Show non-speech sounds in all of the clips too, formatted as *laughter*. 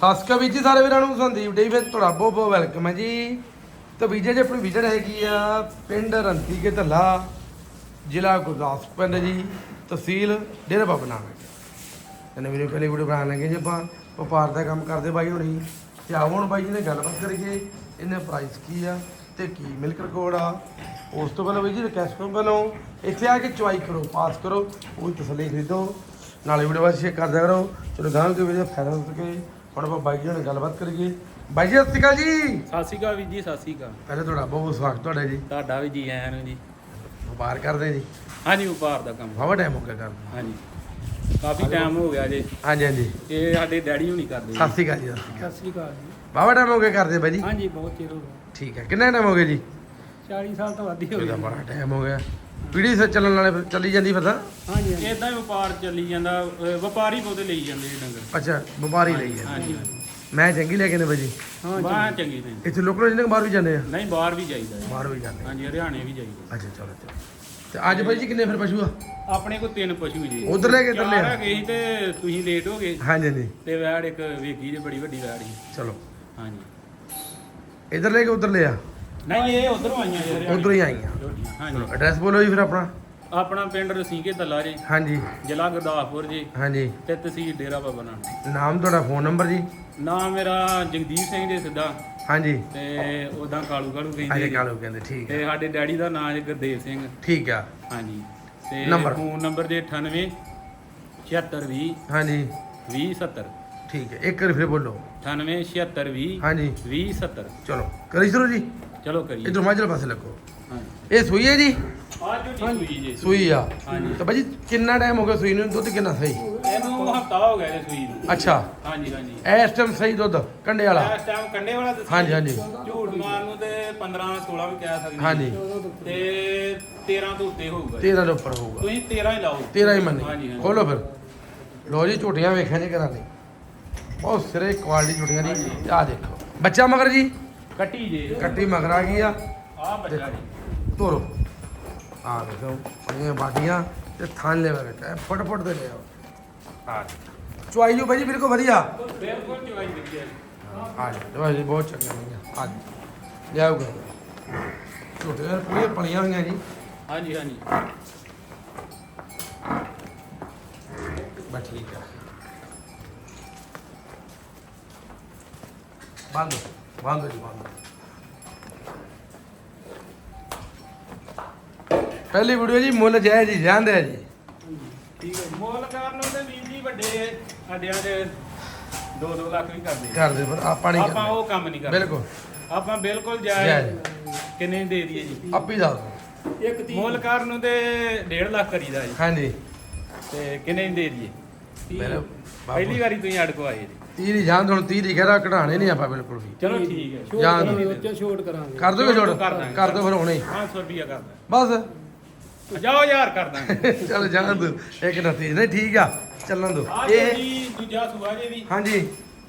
ਸਾਸਕਾ ਵੀਰ ਜੀ, ਸਾਰੇ ਵੀਰਾਂ ਨੂੰ ਸੰਦੀਪ ਡੇ, ਫਿਰ ਤੁਹਾਡਾ ਬਹੁਤ ਬਹੁਤ ਵੈਲਕਮ ਹੈ ਜੀ। ਤਾਂ ਵੀਜੇ, ਜੀ ਆਪਣੀ ਵਿਜਟ ਹੈਗੀ ਆ, ਪਿੰਡ ਰੰਤੀ ਕੇ ਧੱਲਾ, ਜ਼ਿਲ੍ਹਾ ਗੁਰਦਾਸਪੁਰ ਪਿੰਡ ਜੀ, ਤਹਿਸੀਲ ਡੇਰਾ ਬਾਬਾ ਨਾਨਕ। ਇਹਨੇ ਵੀਡੀਓ ਪਹਿਲੇ ਵੀਡੀਓ ਬਣਾਉਣ ਲੱਗੇ ਜੀ ਆਪਾਂ, ਵਪਾਰ ਦਾ ਕੰਮ ਕਰਦੇ ਬਾਈ ਹੋਣੀ। ਤੇ ਆਓ ਹੁਣ ਬਾਈ ਜੀ ਨੇ ਗੱਲਬਾਤ ਕਰੀਏ, ਇਹਨੇ ਪ੍ਰਾਈਸ ਕੀ ਆ ਤੇ ਕੀ ਮਿਲਕ ਰਿਕਾਰਡ ਆ। ਉਸ ਤੋਂ ਪਹਿਲਾਂ ਬਾਈ ਜੀ ਰਿਕਵੈਸਟ ਕਰੋ ਪਹਿਲਾਂ, ਇੱਥੇ ਆ ਕੇ ਚੁਆਈ ਕਰੋ ਪਾਸ ਕਰੋ ਉਹ ਤਸੱਲੀ ਖਰੀਦੋ। ਨਾਲੇ ਵੀਡੀਓ ਵਾਸਤੇ ਸ਼ੇਅਰ ਕਰਦਿਆ ਕਰੋ, ਚਲੋ ਗਾਂ ਕੇ ਵੀਡੀਓ ਫਾਇਦਾ ਹੋ ਸਕੇ। ਹੁਣ ਆਪਾਂ ਬਾਈ ਜੀ ਨਾਲ ਗੱਲਬਾਤ ਕਰੀਏ। ਬਾਈ ਜੀ ਸਤਿ ਸ਼੍ਰੀ ਅਕਾਲ ਜੀ। ਸਤਿ ਸ਼੍ਰੀ ਅਕਾਲ ਵੀਰ ਜੀ ਸਤਿ ਸ਼੍ਰੀ ਅਕਾਲ। ਪਹਿਲੇ ਤੁਹਾਡਾ ਬਹੁਤ ਬਹੁਤ ਸਵਾਗਤ ਤੁਹਾਡਾ ਜੀ। ਤੁਹਾਡਾ ਵੀ ਜੀ ਆਇਆਂ ਨੂੰ ਜੀ। ਵਪਾਰ ਕਰਦੇ ਜੀ। ਹਾਂਜੀ ਵਪਾਰ ਦਾ ਕੰਮ। ਵਾਵਾ ਟਾਈਮ ਹੋ ਗਿਆ ਕਰਦੇ ਹਾਂਜੀ। ਕਾਫੀ ਟਾਈਮ ਹੋ ਗਿਆ ਜੀ। ਹਾਂਜੀ ਹਾਂਜੀ। ਇਹ ਸਾਡੇ ਡੈਡੀ ਹੁਣੀ ਕਰਦੇ ਸਤਿ ਸ਼੍ਰੀ ਅਕਾਲ ਜੀ ਸਤਿ ਸ਼੍ਰੀ ਅਕਾਲ। ਜੀ। ਵਾਵਾ ਟਾਈਮ ਹੋ ਗਿਆ ਕਰਦੇ ਬਾਈ ਜੀ। ਹਾਂਜੀ ਬਹੁਤ ਚਿਰ ਹੋ ਗਿਆ। ਠੀਕ ਹੈ ਕਿੰਨਾ ਟਾਈਮ ਹੋ ਗਿਆ ਜੀ? 40 ਸਾਲ ਤੋਂ ਵੱਧ ਹੀ ਹੋ ਗਏ। ਬੜਾ ਟਾਈਮ ਹੋ ਗਿਆ। ਪੀੜੀ ਸੇ ਚੱਲਣ ਵਾਲੇ ਫਿਰ ਚੱਲੀ ਜਾਂਦੀ ਫਿਰ ਤਾਂ? ਹਾਂਜੀ ਹਾਂਜੀ। ਇਦਾਂ ਹੀ ਵਪਾਰ ਚੱਲੀ ਜਾਂਦਾ ਅਹ ਵਪਾਰੀ ਬਹੁਤੇ ਲਈ ਜਾਂਦੇ ਜੀ ਡੰਗਰ। ਅੱਛਾ ਵਪਾਰੀ ਲਈ ਹੈ ਹਾਂਜੀ ਮੈਂ ਚੰਗੀ ਲੈ ਕੇ ਨੇ ਬਾਜੀ ਹਾਂ ਬਾਹਰ ਜੀ ਚੰਗੀ ਨਹੀਂ। ਇੱਥੇ ਲੋਕਲ ਜਿੰਨੇ ਬਾਹਰ ਵੀ ਜਾਂਦੇ ਆ? ਨਹੀਂ ਬਾਹਰ ਵੀ ਜਾਈਦਾ ਜੀ। ਬਾਹਰ ਵੀ ਜਾਂਦੇ। ਆ। ਹਾਂਜੀ ਹਰਿਆਣੇ ਵੀ ਜਾਈਦਾ। ਅੱਛਾ ਚਲੋ ਚਲੋ। ਤੇ ਅੱਜ ਬਾਈ ਜੀ ਕਿੰਨੇ ਫਿਰ ਪਸ਼ੂ ਆ? ਆਪਣੇ ਕੋਲ ਤਿੰਨ ਪਸ਼ੂ ਜੀ। ਉੱਧਰ ਲੈ ਕੇ ਇੱਧਰ ਚਾਰ ਲਿਆ? ਹੈਗੇ ਸੀ ਤੇ ਤੁਸੀਂ ਲੇਟ ਹੋ ਗਏ। ਹਾਂਜੀ ਹਾਂਜੀ। ਤੇ ਵੈੜ ਇੱਕ ਵੇਗੀ ਜੇ ਬੜੀ ਵੱਡੀ ਵੈੜ ਸੀ। ਚਲੋ। ਹਾਂਜੀ। ਇਧਰ ਲੈ ਕੇ ਉਧਰ ਲਿਆ? ਨਹੀਂ ਇਹ ਉਧਰੋਂ ਆਈਆਂ ਜੀ ਹਰਿਆਣੇ ਉਧਰੋਂ ਹੀ ਆਈਆਂ। ਹਾਂਜੀ। ਐਡਰੈਸ ਬੋਲੋ ਜੀ ਫਿਰ ਆਪਣਾ। ਆਪਣਾ ਪਿੰਡ ਰਸੀਕੇ ਤੱਲਾ ਜੀ। ਹਾਂਜੀ। ਜ਼ਿਲ੍ਹਾ ਗੁਰਦਾਸਪੁਰ ਜੀ। ਹਾਂਜੀ। ਤੇ ਤਹਿਸੀਲ ਡੇਰਾ ਬਾਬਾ ਨਾਨਕ। ਨਾਮ ਤੁਹਾਡਾ ਫੋਨ ਨੰਬਰ ਜੀ? ਨਾਮ ਮੇਰਾ ਜਗਦੀਪ ਸਿੰਘ ਜੀ ਸਿੱਧਾ। ਹਾਂਜੀ। ਤੇ ਉਦਾਂ ਕਾਲੂ ਕਾਲੂ ਅਜੇ ਕਹਿੰਦੇ ਕਾਲੋ ਕਹਿੰਦੇ ਠੀਕ ਹੈ ਤੇ ਸਾਡੇ ਡੈਡੀ ਦਾ ਨਾਮ ਹੈ ਗੁਰਦੇਵ ਸਿੰਘ। ਠੀਕ ਆ। ਹਾਂਜੀ। ਤੇ ਨੰਬਰ? ਫੋਨ ਨੰਬਰ ਜੇ 98 7620 ਹਾਂਜੀ। 2070 ਠੀਕ ਹੈ ਇੱਕ ਵਾਰੀ ਫਿਰ ਬੋਲੋ। 98 7620 ਹਾਂਜੀ। 2070 ਚਲੋ। ਕਰੀ ਸ਼ੁਰੂ ਜੀ। ਚਲੋ ਕਰੀਏ। ਇਧਰ ਮਾਝਲ ਪਾਸੇ ਲੱਗੋ। ਇਹ ਸੂਈ ਹੈ ਜੀ? ਸੂਈ ਜੀ। ਸੂਈ ਆ। ਹਾਂਜੀ। ਤਾਂ ਬਾਜੀ ਕਿੰਨਾ ਟਾਈਮ ਹੋ ਗਿਆ ਸੂਈ ਨੂੰ? ਦੁੱਧ ਕਿੰਨਾ ਸਹੀ? ਇਹਨੂੰ ਹਫਤਾ ਹੋ ਗਿਆ ਜੀ ਸੂਈ ਨੂੰ। ਅੱਛਾ। ਹਾਂਜੀ ਹਾਂਜੀ। ਇਸ ਟਾਈਮ ਸਹੀ ਦੁੱਧ ਕੰਡੇ ਵਾਲਾ? ਇਸ ਟਾਈਮ ਕੰਡੇ ਵਾਲਾ ਦੱਸੀ ਹਾਂਜੀ, ਹਾਂਜੀ। ਝੂਠ ਮਾਰਨ ਨੂੰ ਤੇ 15 16 ਵੀ ਕਹਿ ਸਕਦੇ। ਹਾਂਜੀ। ਤੇ 13 ਤੋਂ ਉੱਤੇ ਹੋਊਗਾ। ਜੀ। 13 ਦੇ ਉੱਪਰ ਹੋਊਗਾ। ਤੁਸੀਂ 13 ਹੀ ਲਾਓ। 13 ਹੀ ਹਾਂਜੀ ਮੰਨੇ ਹਾਂਜੀ। ਖੋਲੋ ਫਿਰ। ਲੋ ਜੀ ਝੂਟੀਆਂ ਵੇਖਿਆ ਜੀ ਬਹੁਤ ਸਿਰੇ ਕੁਆਲਿਟੀ ਝੂਟੀਆਂ ਦੀ ਤੇ ਆ ਦੇਖੋ। ਬੱਚਾ ਮਗਰ ਜੀ? ਕੱਟੀ ਜੇ। ਕੱਟੀ ਮਗਰ ਗਈ ਆ। ਆ ਬੱਚਾ ਜੀ। ਤੋਰੋ ਆ ਦੇਖੋ ਇਹ ਬਾਟੀਆਂ ਤੇ ਥਾਨ ਲੈ ਬੈਠਾ ਫਟ ਫਟ ਦੇ ਲੈ ਆਓ ਆ ਚੁਆਈ ਜੋ ਬਾਜੀ ਬਿਲਕੁਲ ਵਧੀਆ। ਬਿਲਕੁਲ ਦਿੱਤੀ ਹੈ ਆ ਜੀ। ਦਵਾਈ ਬਹੁਤ ਚੰਗੀਆਂ ਹੋਈਆਂ ਆ ਜੀ। ਲਿਆਓਗੇ ਝੂਟੀਆਂ ਪੂਰੀਆਂ ਪਲੀਆਂ ਹੋਈਆਂ ਜੀ। ਹਾਂਜੀ ਹਾਂਜੀ। ਬਸ ਠੀਕ ਆ। ਬੰਦ। ਬੰਦ ਜੀ ਬੰਦ ਪਹਿਲੀ ਵੀਡੀਓ ਜੀ ਮੁੱਲ ਜੈ ਜੀ ਜਾਂਦੇ ਆ ਜੀ। ਠੀਕ ਹੈ ਮੋਲ ਕਰਨ ਨੂੰ ਤੇ ਵੀਰ ਜੀ ਵੱਡੇ ਅੱਡਿਆਂ ਦੇ 2-2 ਲੱਖ ਵੀ ਕਰਦੇ ਕਰਦੇ ਪਰ ਆਪਾਂ ਨਹੀਂ ਆਪਾਂ ਉਹ ਕੰਮ ਨਹੀਂ ਕਰਦੇ। ਬਿਲਕੁਲ। ਆਪਾਂ ਬਿਲਕੁਲ ਜਾਇਜ਼। ਕਿੰਨੇ ਦੀ ਦਈਏ ਜੀ? ਆਪੀ ਦੱਸ ਦਿਓ। ਇੱਕ ਤੀ ਮੋਲ ਕਰਨ ਨੂੰ ਤੇ 1.5 ਲੱਖ ਕਰੀਦਾ ਜੀ। ਹਾਂਜੀ। ਤੇ ਕਿੰਨੇ ਦੀ ਦੇ ਦਈਏ? ਮੇਰੇ ਪਹਿਲੀ ਵਾਰੀ ਤੁਸੀਂ ਅੜਕੋ ਆਏ ਜੀ। ਤੀਹ ਦੀ ਜਾਨ ਹੁਣ 30 ਦੀ ਕਹਿਰਾ ਘਟਾਣੇ ਨਹੀਂ ਆਪਾਂ ਬਿਲਕੁਲ ਵੀ। ਚਲੋ ਠੀਕ ਹੈ ਛੋਟ ਜਾਣ ਕਰਾਂਗੇ ਛੋਟ ਕਰਾਂਗੇ। ਕਰ ਦੋਗੇ ਛੋੜ ਕਰ ਦਾਂਗੇ। ਕਰ ਦੋ ਫਿਰ ਹੁਣੇ। ਹੀ। 500 ਰੁਪਿਆ ਕਰਦਾ ਬਸ। ਜਾਓ ਯਾਰ ਕਰ ਦਾਂਗੇ। *laughs* ਚਲ ਜਾਣ ਦੋ ਇੱਕ ਨਤੀ। ਨਹੀਂ ਠੀਕ ਆ ਚੱਲਣ ਦੋ। ਆ ਇਹ ਜੀ ਦੂਜਾ ਸੁਆ ਜੇ ਵੀ। ਹਾਂਜੀ।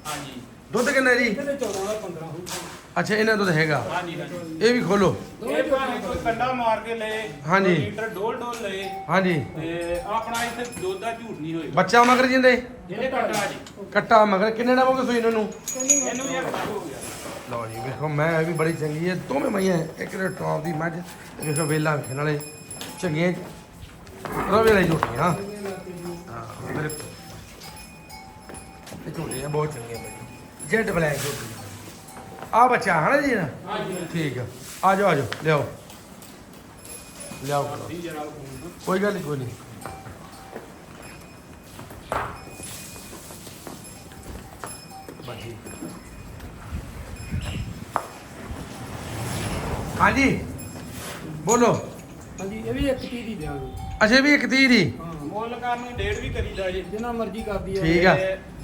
ਹਾਂਜੀ। ਦੁੱਧ ਕਿੰਨਾ ਜੀ? ਇਹਦੇ 14 ਦਾ 15 ਹੋਊਗਾ। ਅੱਛਾ ਇਹਨਾਂ ਦੁੱਧ ਹੈਗਾ। ਹਾਂਜੀ ਹਾਂਜੀ ਇਹ ਵੀ ਖੋਲੋ। ਇਹ ਭਾਵੇਂ ਕੋਈ ਕੰਡਾ ਮਾਰ ਕੇ ਲਏ ਹਾਂਜੀ। ਕੋਈ ਲੀਟਰ ਡੋਲ ਡੋਲ ਲਏ ਹਾਂਜੀ। ਤੇ ਆਪਣਾ ਇੱਥੇ ਦੁੱਧ ਦਾ ਝੂਠ ਨਹੀਂ ਹੋਏਗਾ। ਬੱਚਾ ਮਗਰ ਜਿੰਦੇ? ਇਹਨੇ ਕੱਟਾ ਜੀ। ਕੱਟਾ ਮਗਰ। ਕਿੰਨੇ ਦਾ ਹੋਗੇ ਸੂਈ ਇਹਨਾਂ ਨੂੰ? ਇਹਨੂੰ ਯਾਰ ਖਰਾਬ ਹੋ ਗਿਆ। ਲਓ ਜੀ ਵੇਖੋ ਮੈਂ ਇਹ ਵੀ ਬੜੀ ਚੰਗੀ ਹੈ। ਦੋਵੇਂ ਮਈਆਂ ਇੱਕ ਦੇ ਟੌਪ ਦੀ ਮੱਝ ਤੇ ਵੇਖੋ ਵੇਲਾ ਵੇਖਣ ਵਾਲੇ। ਚੰਗੀਆਂ ਰਵੇ ਲਈ ਝੋਟੀਆਂ। ਹਾਂ ਮੇਰੇ ਇਹ ਝੋਟੀਆਂ ਬਹੁਤ ਚੰਗੀਆਂ ਬਈ ਜੈਡ ਬਲੈਕ ਝੋਟੀ। ਆ ਬੱਚਾ ਹੈ ਨਾ ਜੀ? ਹਾਂਜੀ ਠੀਕ ਆ। ਆ ਜਾਓ ਆ ਜਾਓ ਲਿਆਓ। ਲਿਆਓ ਕੋਈ ਗੱਲ ਨਹੀਂ ਕੋਈ ਨਹੀਂ ਬਾਜੀ। ਹਾਂਜੀ ਬੋਲੋ। ਹਾਂਜੀ ਇਹ ਵੀ ਇੱਕ ਤੀ ਦੀ ਦਿਆਂਗੇ। ਅਜੇ ਵੀ ਇੱਕ ਤੀਹ ਦੀ ਹਾਂ। ਮੁੱਲ ਕਰਨ ਨੂੰ ਡੇਢ ਵੀ ਕਰੀਦਾ ਜੀ। ਜਿੰਨਾ ਮਰਜ਼ੀ ਕਰਦੀ ਆ। ਠੀਕ ਆ।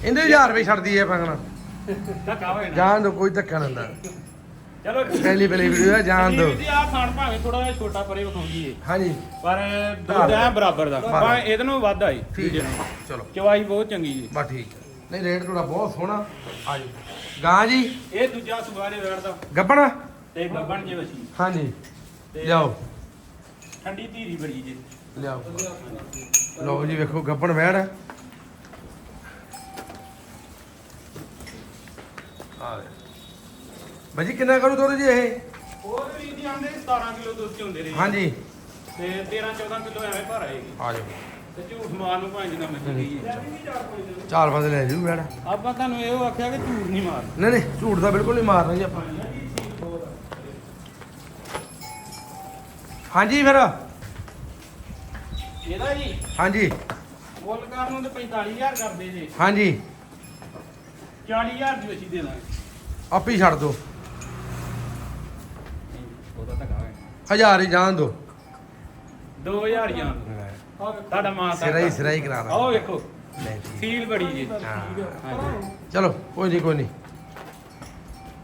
ਇਹਦੇ 1000 ਰੁਪਏ ਛੱਡਦੀ ਹੈ ਪੰਗਣਾ ਧੱਕਾ ਹੋਏ ਨਾ ਜਾਣ ਦੋ ਕੋਈ ਧੱਕਾ ਨਹੀਂ ਹੁੰਦਾ। ਚਲੋ ਪਹਿਲੀ ਪਹਿਲੀ ਵੀਡੀਓ ਹੈ ਜਾਣ ਦੋ। ਜੀ ਆ ਖਾਣ ਭਾਵੇਂ ਥੋੜਾ ਜਿਹਾ ਛੋਟਾ ਪਰੇ ਵਿਖਾਉਂਦੀ ਏ। ਹਾਂਜੀ। ਪਰ ਦੁੱਧ ਐ ਬਰਾਬਰ ਦਾ। ਭਾਵੇਂ ਇਹਦੇ ਨੂੰ ਵੱਧ ਆਈ ਠੀਕ ਹੈ ਚਲੋ। ਚਵਾਈ ਬਹੁਤ ਚੰਗੀ ਜੀ। ਬਸ ਠੀਕ ਹੈ। ਨਹੀਂ ਰੇਟ ਤੁਹਾਡਾ ਬਹੁਤ ਸੋਹਣਾ। ਆ ਜੀ ਗਾਂ ਜੀ। ਇਹ ਦੂਜਾ ਸੁਗਾ ਦੇ ਵੇੜ ਦਾ। ਗੱਬਣਾ? ਤੇ ਗੱਬਣ ਜੇ ਵਸੀ ਹਾਂਜੀ। ਤੇ ਲਿਆਓ। ਠੰਡੀ ਧੀਰੀ ਬੜੀ ਜੀ। ਲਿਆਓ। ਲਓ ਜੀ ਵੇਖੋ ਗੱਬਣ ਵੈੜ ਆ ਭਾਜੀ ਕਿੰਨਾ ਕਰੂ ਦੁੱਧ ਜੀ ਇਹ? ਹੋਰ ਵੀ ਜੀ ਆਂਦੇ 17 ਕਿਲੋ ਦੁੱਧ ਚ ਹੁੰਦੇ ਰਹੇ ਹਾਂਜੀ। ਤੇ 13 14 ਕਿਲੋ ਐਵੇਂ ਭਰ ਆਏਗੀ ਆ ਜਾਓ। ਤੇ ਝੂਠ ਮਾਰ ਨੂੰ ਭਾਂਜ ਨਾ ਮਿਲ ਗਈ ਚਾਰ ਫਸਲ ਲੈ ਜੂ ਬੈੜਾ ਆਪਾਂ ਤੁਹਾਨੂੰ ਇਹੋ ਆਖਿਆ ਕਿ ਝੂਠ ਨਹੀਂ ਮਾਰ ਨਹੀਂ ਨਹੀਂ ਝੂਠ ਦਾ ਬਿਲਕੁਲ ਨਹੀਂ ਮਾਰਨਾ ਜੀ ਆਪਾਂ। ਹਾਂਜੀ ਫਿਰ। ਇਹਦਾ ਜੀ ਹਾਂਜੀ। ਮੁੱਲ ਕਰਨ ਨੂੰ ਤੇ 45000 ਕਰਦੇ ਜੇ। ਹਾਂਜੀ। 40000 ਦੀ ਵਸੀ ਦੇ ਦਾਂਗੇ। ਆਪੇ ਹੀ ਛੱਡ ਦੋ। ਉਹਦਾ ਧੱਕਾ ਹੈ ਹਜ਼ਾਰ ਹੀ ਜਾਣ ਦੋ। 2000 ਜਾਂ ਤੁਹਾਡਾ ਮਾਂ ਸਿਰਾ ਹੀ ਸਿਰਾ ਹੀ ਕਰਾ ਆਓ ਵੇਖੋ। ਸੀਲ ਬੜੀ ਜੀ। ਹਾਂ। ਚਲੋ ਕੋਈ ਨਹੀਂ ਕੋਈ ਨਹੀਂ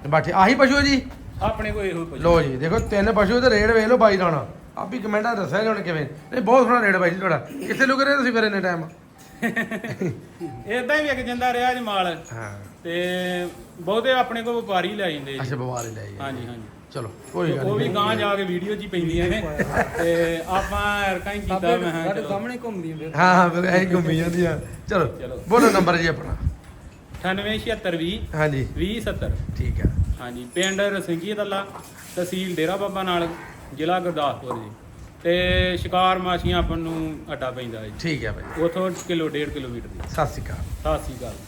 ਬਾਕੀ ਆਹੀ ਪਸ਼ੂ ਹੈ ਜੀ? ਆਪਣੇ ਕੋਲ ਇਹੋ ਕੁਝ ਲੋ ਜੀ ਦੇਖੋ ਤਿੰਨ ਪਸ਼ੂ ਤੇ ਰੇਟ ਵੇਖ ਲਓ ਬਾਈ ਰਾਣਾ। ਆਪ ਹੀ ਕਮੈਂਟਾਂ ਦੱਸਿਆ ਜੀ ਹੁਣ ਕਿਵੇਂ। ਨਹੀਂ ਬਹੁਤ ਸੋਹਣਾ ਰੇਟ ਬਾਈ ਜੀ ਤੁਹਾਡਾ। ਕਿੱਥੇ ਲੁਕ ਰਹੇ ਤੁਸੀਂ ਫਿਰ ਇੰਨੇ ਟਾਈਮ ਇਦਾਂ ਹੀ ਵਿਕ ਜਾਂਦਾ ਰਿਹਾ ਜੀ ਮਾਲ ਹਾਂ। ਤੇ ਬਹੁਤੇ ਆਪਣੇ ਕੋਲ ਵਪਾਰੀ ਲੈ ਜਾਂਦੇ ਜੀ। ਅੱਛਾ ਬਵਾਰ ਹੀ ਲੈ ਜੀ ਹਾਂਜੀ ਹਾਂਜੀ। ਚਲੋ ਕੋਈ ਗੱਲ ਉਹ ਵੀ ਨਹੀਂ। ਗਾਂ ਜਾ ਕੇ ਵੀਡੀਓ 'ਚ ਹੀ ਪੈਂਦੀਆਂ ਨੇ। ਤੇ ਆਪਾਂ ਐਰਕਾਂ ਹੀ ਕੀਤਾ ਸਾਡੇ ਮੈਂ ਕਿਹਾ ਸਾਡੇ ਚਲੋ। ਸਾਹਮਣੇ ਘੁੰਮਦੀ ਹੁੰਦੀ ਹਾਂ ਹਾਂ ਫਿਰ ਐਂ ਘੁੰਮੀ ਜਾਂਦੀ ਆ ਚਲੋ ਚਲੋ। ਬੋਲੋ ਨੰਬਰ ਜੀ ਆਪਣਾ। 987620 ਹਾਂਜੀ। 2070 ਠੀਕ ਹੈ ਹਾਂਜੀ ਪਿੰਡ ਰਸਿੰਗੀ ਦੱਲਾ ਤਹਿਸੀਲ ਡੇਰਾ ਬਾਬਾ ਨਾਲ ਜ਼ਿਲ੍ਹਾ ਗੁਰਦਾਸਪੁਰ ਜੀ। ਤੇ ਸ਼ਿਕਾਰ ਮਾਛੀਆਂ ਆਪਾਂ ਨੂੰ ਅੱਡਾ ਪੈਂਦਾ ਠੀਕ ਹੈ ਬਾਈ। ਉਥੋਂ ਕਿਲੋ 1.5 ਕਿਲੋਮੀਟਰ ਦੀ। ਸਤਿ ਸ਼੍ਰੀ ਅਕਾਲ। ਸਤਿ ਸ੍ਰੀ ਅਕਾਲ।